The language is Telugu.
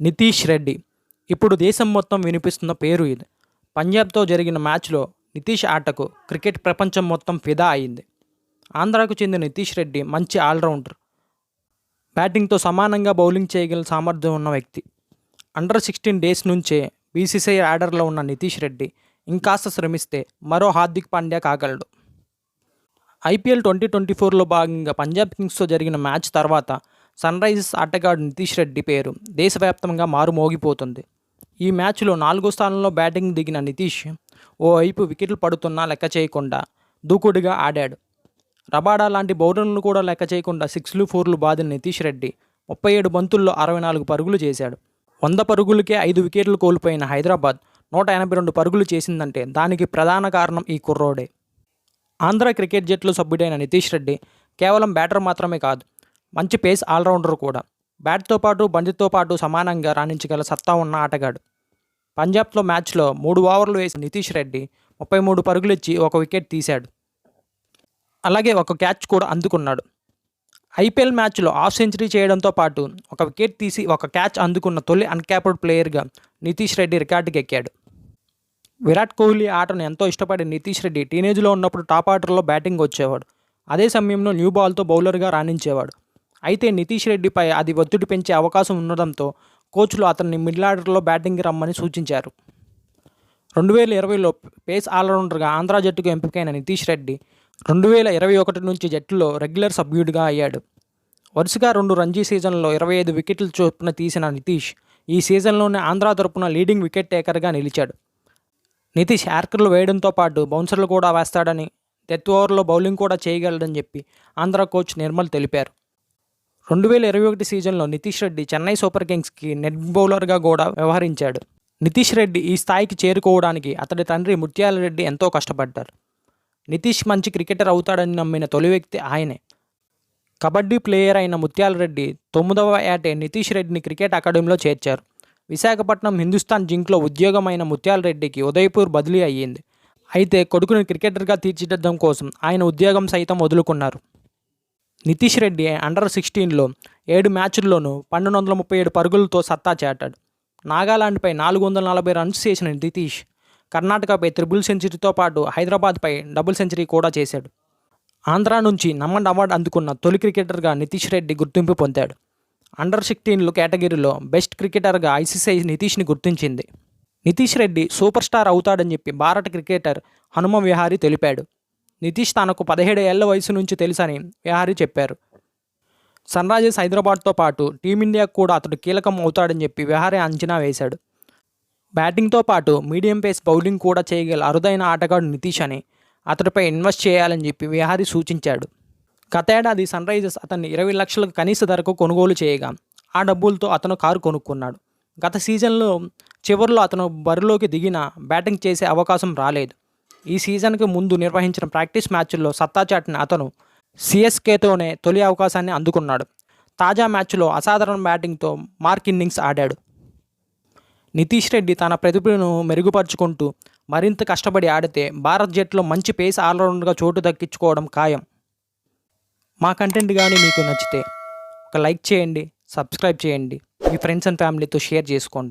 నితీష్ రెడ్డి. ఇప్పుడు దేశం మొత్తం వినిపిస్తున్న పేరు ఇది. పంజాబ్తో జరిగిన మ్యాచ్లో నితీష్ ఆటకు క్రికెట్ ప్రపంచం మొత్తం ఫిదా అయింది. ఆంధ్రాకు చెందిన నితీష్ రెడ్డి మంచి ఆల్రౌండర్. బ్యాటింగ్తో సమానంగా బౌలింగ్ చేయగల సామర్థ్యం ఉన్న వ్యక్తి. అండర్ సిక్స్టీన్ డేస్ నుంచే బీసీసీఐ ఆర్డర్లో ఉన్న నితీష్ రెడ్డి ఇంకాస్త శ్రమిస్తే మరో హార్దిక్ పాండ్యా కాగలడు. ఐపీఎల్ ట్వంటీ ట్వంటీ ఫోర్లో భాగంగా పంజాబ్ కింగ్స్తో జరిగిన మ్యాచ్ తర్వాత సన్ రైజర్స్ ఆటగాడు నితీష్ రెడ్డి పేరు దేశవ్యాప్తంగా మారుమోగిపోతుంది. ఈ మ్యాచ్లో నాలుగో స్థానంలో బ్యాటింగ్ దిగిన నితీష్ ఓవైపు వికెట్లు పడుతున్నా లెక్క చేయకుండా దూకుడుగా ఆడాడు. రబాడా లాంటి బౌలర్లను కూడా లెక్క చేయకుండా సిక్స్లు ఫోర్లు బాధిన నితీష్ రెడ్డి ముప్పై ఏడు బంతుల్లో అరవై నాలుగు పరుగులు చేశాడు. వంద పరుగులకే ఐదు వికెట్లు కోల్పోయిన హైదరాబాద్ నూట ఎనభై రెండు పరుగులు చేసిందంటే దానికి ప్రధాన కారణం ఈ కుర్రోడే. ఆంధ్ర క్రికెట్ జట్లు సభ్యుడైన నితీష్ రెడ్డి కేవలం బ్యాటర్ మాత్రమే కాదు మంచి పేస్ ఆల్రౌండర్ కూడా. బ్యాట్తో పాటు బంతితో పాటు సమానంగా రాణించగల సత్తా ఉన్న ఆటగాడు. పంజాబ్తో మ్యాచ్లో మూడు ఓవర్లు వేసిన నితీష్ రెడ్డి ముప్పై మూడు పరుగులు ఇచ్చి ఒక వికెట్ తీశాడు. అలాగే ఒక క్యాచ్ కూడా అందుకున్నాడు. ఐపీఎల్ మ్యాచ్లో హాఫ్ సెంచరీ చేయడంతో పాటు ఒక వికెట్ తీసి ఒక క్యాచ్ అందుకున్న తొలి అన్క్యాప్డ్ ప్లేయర్గా నితీష్ రెడ్డి రికార్డుకి ఎక్కాడు విరాట్ కోహ్లీ ఆటను ఎంతో ఇష్టపడే నితీష్ రెడ్డి టీనేజ్లో ఉన్నప్పుడు టాప్ ఆర్డర్లో బ్యాటింగ్ వచ్చేవాడు అదే సమయంలో న్యూ బాల్తో బౌలర్గా రాణించేవాడు. అయితే నితీష్ రెడ్డిపై అది ఒత్తిడి పెంచే అవకాశం ఉండడంతో కోచ్లు అతన్ని మిడిల్ ఆర్డర్లో బ్యాటింగ్కి రమ్మని సూచించారు. రెండు వేల ఇరవైలో పేస్ ఆల్రౌండర్గా ఆంధ్ర జట్టుకు ఎంపికైన నితీష్ రెడ్డి రెండు వేల ఇరవై ఒకటి నుంచి జట్టులో రెగ్యులర్ సభ్యుడిగా అయ్యాడు. వరుసగా రెండు రంజీ సీజన్లో ఇరవై ఐదు వికెట్లు చొప్పున తీసిన నితీష్ ఈ సీజన్లోనే ఆంధ్ర తరపున లీడింగ్ వికెట్ టేకర్గా నిలిచాడు. నితీష్ యార్కర్లు వేయడంతో పాటు బౌన్సర్లు కూడా వేస్తాడని డెత్ ఓవర్లో బౌలింగ్ కూడా చేయగలడని చెప్పి ఆంధ్ర కోచ్ నిర్మల్ తెలిపారు. రెండు వేల ఇరవై ఒకటి సీజన్లో నితీష్ రెడ్డి చెన్నై సూపర్ కింగ్స్కి నెట్ బౌలర్గా కూడా వ్యవహరించాడు. నితీష్ రెడ్డి ఈ స్థాయికి చేరుకోవడానికి అతడి తండ్రి ముత్యాల రెడ్డి ఎంతో కష్టపడ్డారు. నితీష్ మంచి క్రికెటర్ అవుతాడని నమ్మిన తొలి వ్యక్తి ఆయనే. కబడ్డీ ప్లేయర్ అయిన ముత్యాల రెడ్డి తొమ్మిదవ ఏటే నితీష్ రెడ్డిని క్రికెట్ అకాడమీలో చేర్చారు. విశాఖపట్నం హిందుస్థాన్ జింక్లో ఉద్యోగమైన ముత్యాల రెడ్డికి ఉదయపూర్ బదిలీ అయ్యింది. అయితే కొడుకుని క్రికెటర్గా తీర్చిదిద్దడం కోసం ఆయన ఉద్యోగం సైతం వదులుకున్నారు. నితీష్ రెడ్డి అండర్ సిక్స్టీన్లో ఏడు మ్యాచ్ల్లోనూ పన్నెండు వందల ముప్పై ఏడు పరుగులతో సత్తా చాటాడు. నాగాలాండ్పై నాలుగు వందల నలభై రన్స్ చేసిన నితీష్ కర్ణాటకపై త్రిబుల్ సెంచరీతో పాటు హైదరాబాద్పై డబుల్ సెంచరీ కూడా చేశాడు. ఆంధ్ర నుంచి నమ్మన్ అవార్డు అందుకున్న తొలి క్రికెటర్గా నితీష్ రెడ్డి గుర్తింపు పొందాడు. అండర్ సిక్స్టీన్లు కేటగిరీలో బెస్ట్ క్రికెటర్గా ఐసీసీఐ నితీష్ని గుర్తించింది. నితీష్ రెడ్డి సూపర్ స్టార్ అవుతాడని చెప్పి భారత క్రికెటర్ హనుమ విహారీ తెలిపాడు. నితీష్ తనకు పదిహేడు ఏళ్ళ వయసు నుంచి తెలుసని విహారీ చెప్పారు. సన్ రైజర్స్ హైదరాబాద్తో పాటు టీమిండియాకు కూడా అతడు కీలకం అవుతాడని చెప్పి విహారీ అంచనా వేశాడు. బ్యాటింగ్తో పాటు మీడియం పేస్ బౌలింగ్ కూడా చేయగల అరుదైన ఆటగాడు నితీష్ అని అతడిపై ఇన్వెస్ట్ చేయాలని చెప్పి విహారీ సూచించాడు. గతేడాది సన్ రైజర్స్ అతన్ని ఇరవై లక్షలకు కనీస ధరకు కొనుగోలు చేయగా ఆ డబ్బులతో అతను కారు కొనుక్కున్నాడు. గత సీజన్లో చివరిలో అతను బరిలోకి దిగిన బ్యాటింగ్ చేసే అవకాశం రాలేదు. ఈ సీజన్కి ముందు నిర్వహించిన ప్రాక్టీస్ మ్యాచ్ల్లో సత్తా చాటిన అతను సిఎస్కేతోనే తొలి అవకాశాన్ని అందుకున్నాడు. తాజా మ్యాచ్లో అసాధారణ బ్యాటింగ్తో మార్క్ ఇన్నింగ్స్ ఆడాడు. నితీష్ రెడ్డి తన ప్రతిభను మెరుగుపరుచుకుంటూ మరింత కష్టపడి ఆడితే భారత్ జట్లో మంచి పేస్ ఆల్రౌండర్గా చోటు దక్కించుకోవడం ఖాయం. మా కంటెంట్ కానీ మీకు నచ్చితే ఒక లైక్ చేయండి సబ్స్క్రైబ్ చేయండి. మీ ఫ్రెండ్స్ అండ్ ఫ్యామిలీతో షేర్ చేసుకోండి.